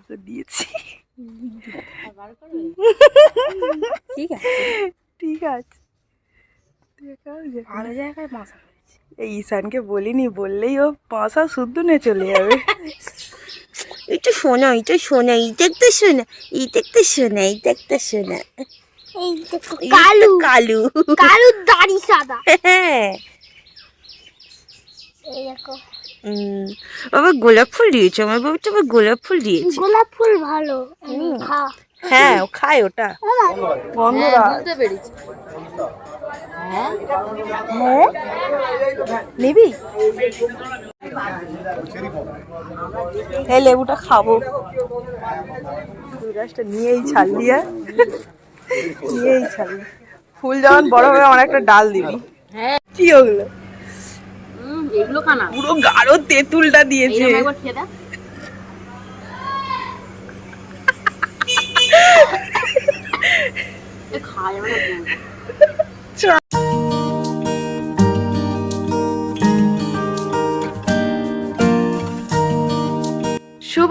করে দিয়েছি। ঠিক আছে। ঠিক আছে ভালো জায়গায় মশা এই ঈশানকে বলিনি বললেই ও পাঁচা শুদ্ধ নিয়ে চলে যাবে। এইটা শোনা এইটা শোনা এইটা একটা শোনা এইটা একটা শোনা এইটা একটা শোনা। এই দেখো এইটা কালু। কালু। দাড়ি সাদা। হ্যাঁ। এই দেখো। উম, বাবা গোলাপ ফুল দিয়েছে? আমার বাবা তো আবার গোলাপ ফুল দিয়েছে। গোলাপ ফুল ভালো। হ্যাঁ ও খায় ওটা। বন্ধুরা। হ্যাঁ নিবি? এই লেবুটা খাব। গাছটা নিয়েই ছাড়লি হ্যাঁ নিয়েই ছাড়লি ফুল যখন বড় হবে আমার একটা ডাল দিবি। হ্যাঁ। কি ওগুলো এগুলো কানা? পুরো গাঢ় তেঁতুলটা দিয়েছে। একবার খেয়ে দা খাওয়া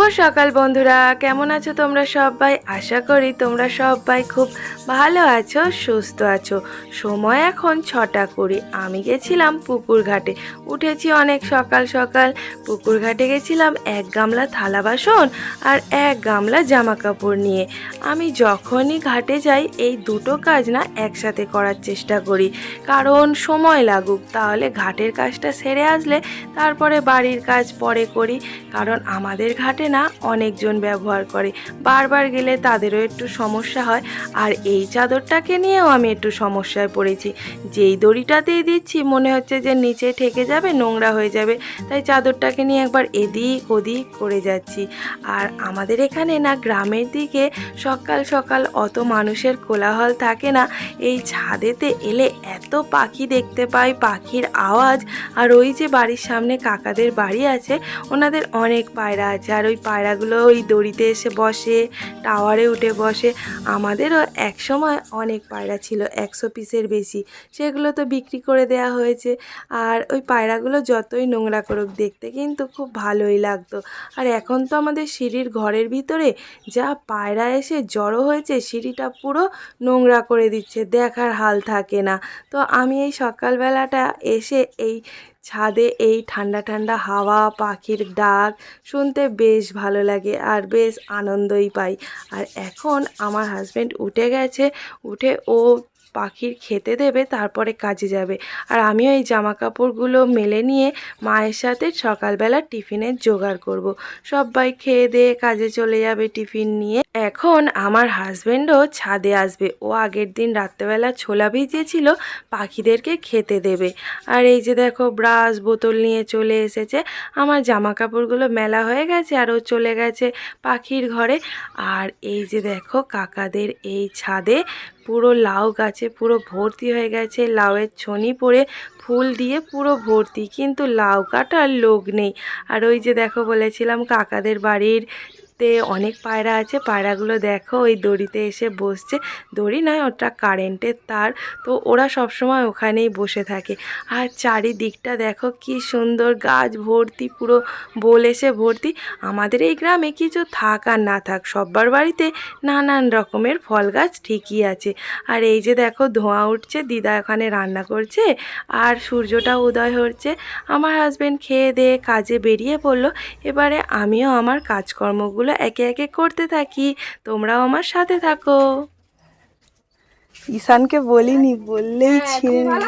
সকাল বন্ধুরা, কেমন আছো তোমরা সবাই? আশা করি তোমরা সবাই খুব ভালো আছো, সুস্থ আছো। সময় এখন ছটা কুড়ি। আমি গেছিলাম পুকুর ঘাটে। উঠেছি অনেক সকাল সকাল। পুকুর ঘাটে গেছিলাম এক গামলা থালা বাসন আর এক গামলা জামা কাপড় নিয়ে। আমি যখনই ঘাটে যাই, এই দুটো কাজ না একসাথে করার চেষ্টা করি। কারণ সময় লাগুক, তাহলে ঘাটের কাজটা সেরে আসলে তারপরে বাড়ির কাজ পরে করি। কারণ আমাদের ঘাটে না অনেকজন ব্যবহার করে। বারবার গেলে তাদেরও একটু সমস্যা হয়। আর এই চাদরটাকে নিয়েও আমি একটু সমস্যায় পড়েছি। যেই দড়িটাতেই দিচ্ছি, মনে হচ্ছে যে নিচে ঠেকে যাবে, নোংরা হয়ে যাবে। তাই চাদরটাকে নিয়ে একবার এদিক ওদিক করে যাচ্ছি। আর আমাদের এখানে না, গ্রামের দিকে সকাল সকাল অত মানুষের কোলাহল থাকে না। এই ছাদেতে এলে এত পাখি দেখতে পাই, পাখির আওয়াজ। আর ওই যে বাড়ির সামনে কাকাদের বাড়ি আছে, ওনাদের অনেক পায়রা আছে। আর ওই পায়রাগুলো ওই দড়িতে এসে বসে, টাওয়ারে উঠে বসে। আমাদেরও এক সময় অনেক পায়রা ছিল, একশো পিসের বেশি। সেগুলো তো বিক্রি করে দেয়া হয়েছে। আর ওই পায়রাগুলো যতই নোংরা করুক, দেখতে কিন্তু খুব ভালোই লাগতো। আর এখন তো আমাদের সিঁড়ির ঘরের ভিতরে যা পায়রা এসে জড়ো হয়েছে, সিঁড়িটা পুরো নোংরা করে দিচ্ছে, দেখার হাল থাকে না। তো আমি এই সকালবেলাটা এসে এই ছাদে এই ঠান্ডা ঠান্ডা হাওয়া, পাখির ডাক শুনতে বেশ ভালো লাগে আর বেশ আনন্দই পাই। আর এখন আমার হাজব্যান্ড উঠে গেছে, উঠে ও পাখির খেতে দেবে, তারপরে কাজে যাবে। আর আমিও এই জামা কাপড়গুলো মেলে নিয়ে মায়ের সাথে সকালবেলা টিফিনের জোগাড় করব। সবাই খেয়ে দিয়ে কাজে চলে যাবে টিফিন নিয়ে। এখন আমার হাজব্যান্ডও ছাদে আসবে। ও আগের দিন রাত্রেবেলা ছোলা ভিজিয়েছিল, পাখিদেরকে খেতে দেবে। আর এই যে দেখো, ব্রাশ, বোতল নিয়ে চলে এসেছে। আমার জামা কাপড়গুলো মেলা হয়ে গেছে আর ও চলে গেছে পাখির ঘরে। আর এই যে দেখো, কাকাদের এই ছাদে পুরো লাউ গাছে পুরো ভর্তি হয়ে গেছে। লাউয়ের ছনি পড়ে ফুল দিয়ে পুরো ভর্তি, কিন্তু লাউ কাটার লোক নেই। আর ওই যে দেখো বলেছিলাম, কাকাদের বাড়ির তে অনেক পায়রা আছে। পায়রাগুলো দেখো, ওই দড়িতে এসে বসছে। দড়ি নয়, ওটা কারেন্টের তার। তো ওরা সবসময় ওখানেই বসে থাকে। আর চারিদিকটা দেখো, কি সুন্দর গাছ ভর্তি, পুরো বোল এসে ভর্তি। আমাদের এই গ্রামে কিছু থাক আর না থাক, সব্বার বাড়িতে নানান রকমের ফল গাছ ঠিকই আছে। আর এই যে দেখো, ধোঁয়া উঠছে, দিদা ওখানে রান্না করছে, আর সূর্যটা উদয় হচ্ছে। আমার হাজব্যান্ড খেয়ে দিয়ে কাজে বেরিয়ে পড়ল। এবারে আমিও আমার কাজকর্মগুলো একে একে করতে থাকি তোমরাও আমার সাথে থাকো। ঈশানকে বলিনি বললেই ছিঁড়ে নিল।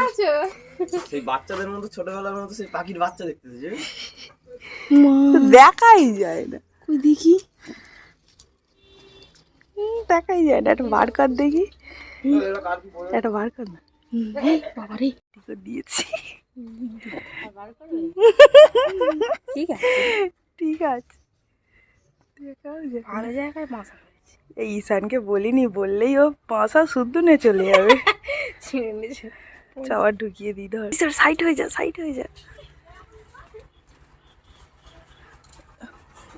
সেই বাচ্চাদের মতো ছোটবেলার মতো সেই পাখির বাচ্চা দেখতেছে যে। দেখাই যায় না। কই দেখি? দেখাই যায় না একটা বার কর দেখি একটা বার কর না। বাবারে ঠিক দিয়েছি। ঠিক আছে। ঠিক। ভালো জায়গায় মশা এই ঈশানকে বলিনি বললেই ও পাঁচা শুদ্ধ নিয়ে চলে যাবে। চাওয়ার ঢুকিয়ে দিতে হবে স্যার সাইড হয়ে যা সাইড হয়ে যা।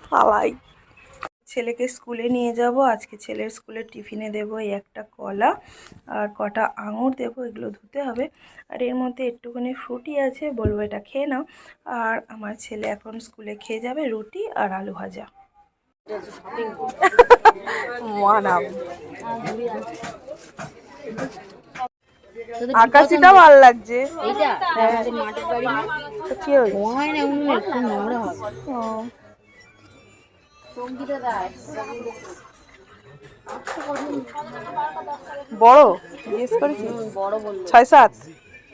পালাই। ছেলেকে স্কুলে নিয়ে যাব আজকে ছেলের স্কুলে টিফিনে দেবো এই একটা কলা আর কটা আঙুর দেবো এগুলো ধুতে হবে। আর এর মধ্যে একটুখানি ফ্রুটি আছে বলব এটা খেয়ে নাও। আর আমার ছেলে এখন স্কুলে খেয়ে যাবে রুটি আর আলু ভাজা। আকাশিটা ভালো লাগছে হ্যাঁ। তো কি হয়েছে? ও।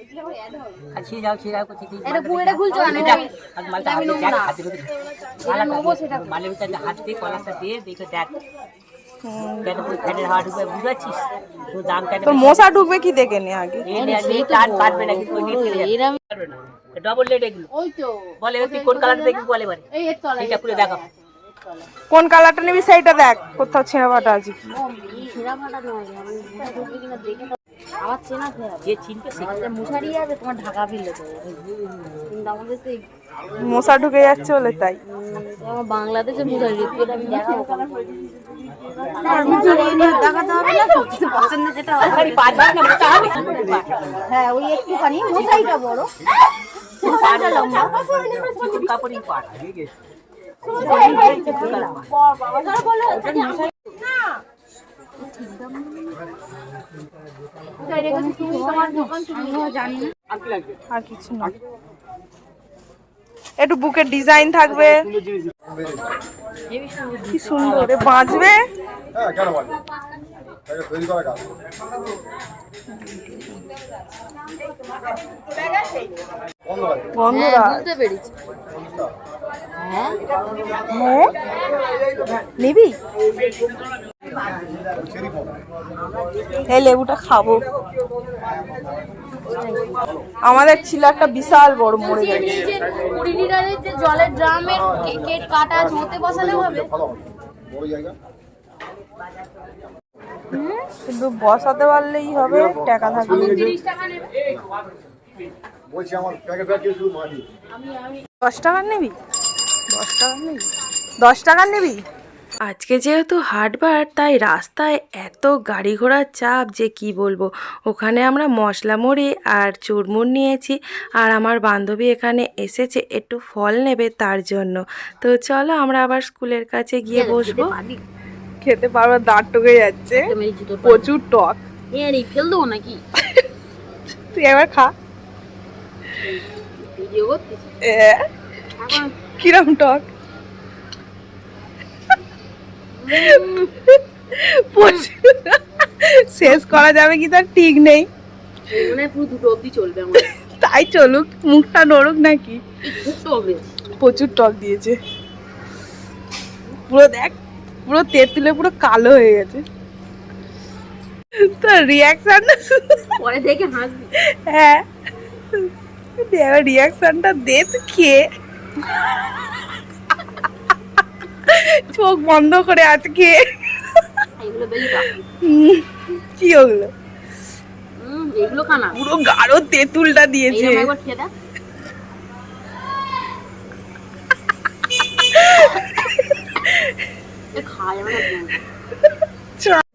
বড় জিজ্ঞেস করেছি ছয় সাত এটা পুরোটা খুলছো? আমি নেব না। এটা নেব সেটা মালের ভিতরে হাত দিয়ে কলাটা দিয়ে দেখে মশা ঢুকবে কি দেখে নে আগে? ডবল এগুলো। বলে তুই কোন কালার দেখবি বলে এবারে। খুলে দেখো কোন কালারটা নিবি সেইটা দেখ কোথাও ছেঁড়া ফাটা আছে কি। আমার যে চিনবে সে আমাদের মুশারি আছে তোমার ঢাকা ফেললে তো কিন্তু আমাদের সেই মশা ঢুকে যাচ্ছে বলে তাই। আমার বাংলাদেশের মুশারি আমি দেখাবো দেখাতে হবে না তো কিছু পছন্দ যেটা হয় হ্যাঁ ওই একটুখানি মশারিটা বড়। একটু বুকের ডিজাইন থাকবে। কি সুন্দর বাঁচবে? বন্ধুরা। বুঝতে পেরেছি হ্যাঁ। নিবি এই লেবুটা খাব। আমাদের ছিল একটা বিশাল বড় মরে গেছে কুড়ি লিটারের যে জলের ড্রামের কেট কাটা ওতে বসালে হবে? কিন্তু বসাতে পারলেই হবে টাকা থাকবে দশ টাকার নিবি? দশ টাকার নিবি? দশ টাকার নিবি? আজকে যেহেতু হাটবার তাই রাস্তায় এত গাড়ি ঘোড়ার চাপ যে কি বলব? ওখানে আমরা মশলা মুড়ি আর চুরমুর নিয়েছি আর আমার বান্ধবী এখানে এসেছে একটু ফল নেবে তার জন্য। তো চলো আমরা আবার স্কুলের কাছে গিয়ে বসবো। খেতে পারব দাঁত টুকে যাচ্ছে। প্রচুর টক। দেবো নাকি? তুই এবার খা। ভিডিও কিরম টক। শেষ করা যাবে কি তার ঠিক নেই। পুরো দুটো অবধি চলবে আমার। তাই চলুক মুখটা নড়ুক নাকি? প্রচুর টক দিয়েছে। পুরো দেখ পুরো তেঁতুলে পুরো কালো হয়ে গেছে। তোর রিয়াকশন পরে দেখে হাসবি। হ্যাঁ। রিয়াকশনটা দে তো খেয়ে। চোখ বন্ধ করে আজকে। কি ওগুলো? এগুলো খানা। পুরো গাঢ় তেঁতুলটা দিয়েছে।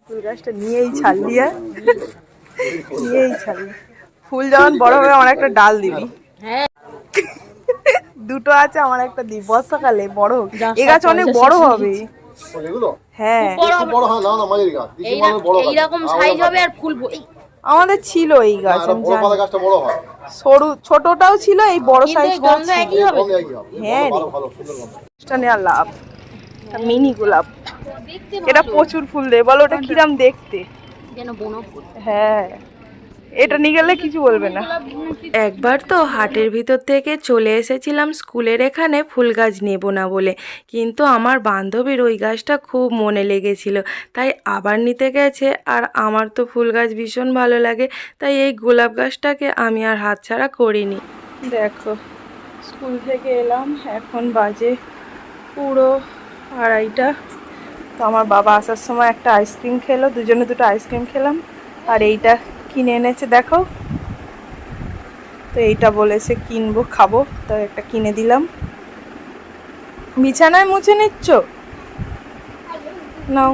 ফুল গাছটা নিয়েই ছাড়লি আর নিয়েই ছাড়লি ফুল যখন বড় হবে আমার একটা ডাল দিবি। হ্যাঁ। দুটো আছে আমার একটা দিবি বর্ষাকালে বড় হোক এ গাছ অনেক বড় হবে হ্যাঁ বড় হয় না না মাঝারি গাছ মানে। এইরকম সাইজ হবে আর ফুল আমাদের ছিল এই গাছ হয় সরু ছোটটাও ছিল এই বড় সাইজটাও গন্ধ একই হবে হ্যাঁ রে। নেওয়ার লাভ মিনি গোলাপ এটা প্রচুর ফুল দেয় বলো ওটা কিরাম দেখতে যেন বনো ফুল হ্যাঁ এটা নিয়ে গেলে কিছু বলবে না। একবার তো হাটের ভিতর থেকে চলে এসেছিলাম স্কুলের এখানে ফুল গাছ নেব না বলে। কিন্তু আমার বান্ধবীর ওই গাছটা খুব মনে লেগেছিল তাই আবার নিতে গেছে। আর আমার তো ফুল গাছ ভীষণ ভালো লাগে তাই এই গোলাপ গাছটাকে আমি আর হাতছাড়া করিনি। দেখো স্কুল থেকে এলাম এখন বাজে পুরো আড়াইটা। তো আমার বাবা আসার সময় একটা আইসক্রিম খেলো দুজনে দুটো আইসক্রিম খেলাম আর এইটা কিনে এনেছে দেখো। তো এইটা বলেছে কিনবো খাব। তো একটা কিনে দিলাম। বিছানায় মুছে নিচ্ছ? নাও।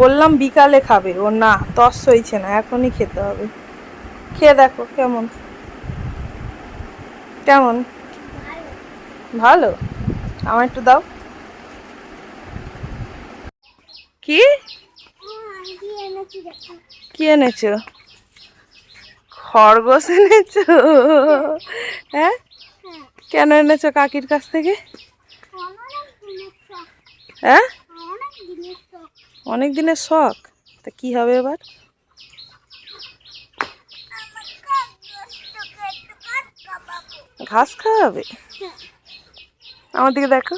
বললাম বিকালে খাবে। ও না তস হইছে না এখনই খেতে হবে। খেয়ে দেখো কেমন? কেমন? ভালো। আমার একটু দাও। কি? কি এনেছো? খরগোশ এনেছো? হ্যাঁ? কেন এনেছো কাকির কাছ থেকে? হ্যাঁ? অনেক দিনের শখ। তা কি হবে এবার? ঘাস খাওয়াবে? আমার দিকে দেখো।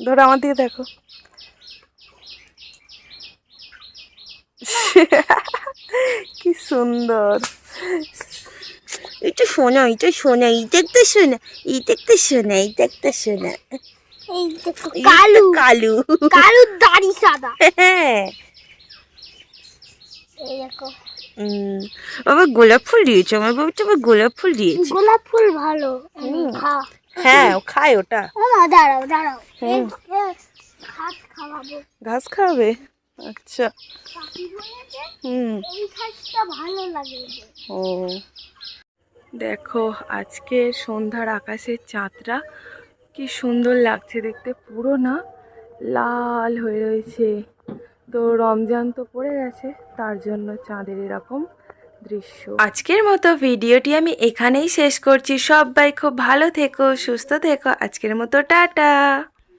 ধরো আমার দিকে দেখো। কি সুন্দর। এটা সোনা এটা সোনা এটা একটা সোনা এটা একটা সোনা এটা একটা সোনা এটা কালু। কালু। দাড়ি সাদা। হ্যাঁ। এই দেখো। উম, গোলাপ ফুল দিয়েছে আমার বাবা তো গোলাপ ফুল দিয়েছে। গোলাপ ফুল ভালো হ্যাঁ ও খায় ওটা। দাঁড়াও দাঁড়াও। ঘাস খাওয়াবে। ঘাস খাবে আচ্ছা। হুম। ভালো লাগে ও। দেখো, আজকে সন্ধ্যার আকাশের চাঁদটা কি সুন্দর লাগছে দেখতে। পুরো না লাল হয়ে রয়েছে। তো রমজান তো পড়ে গেছে, তার জন্য চাঁদের এরকম দৃশ্য। আজকের মতো ভিডিওটি আমি এখানেই শেষ করছি। সবাই খুব ভালো থেকো, সুস্থ থেকো। আজকের মতো টাটা।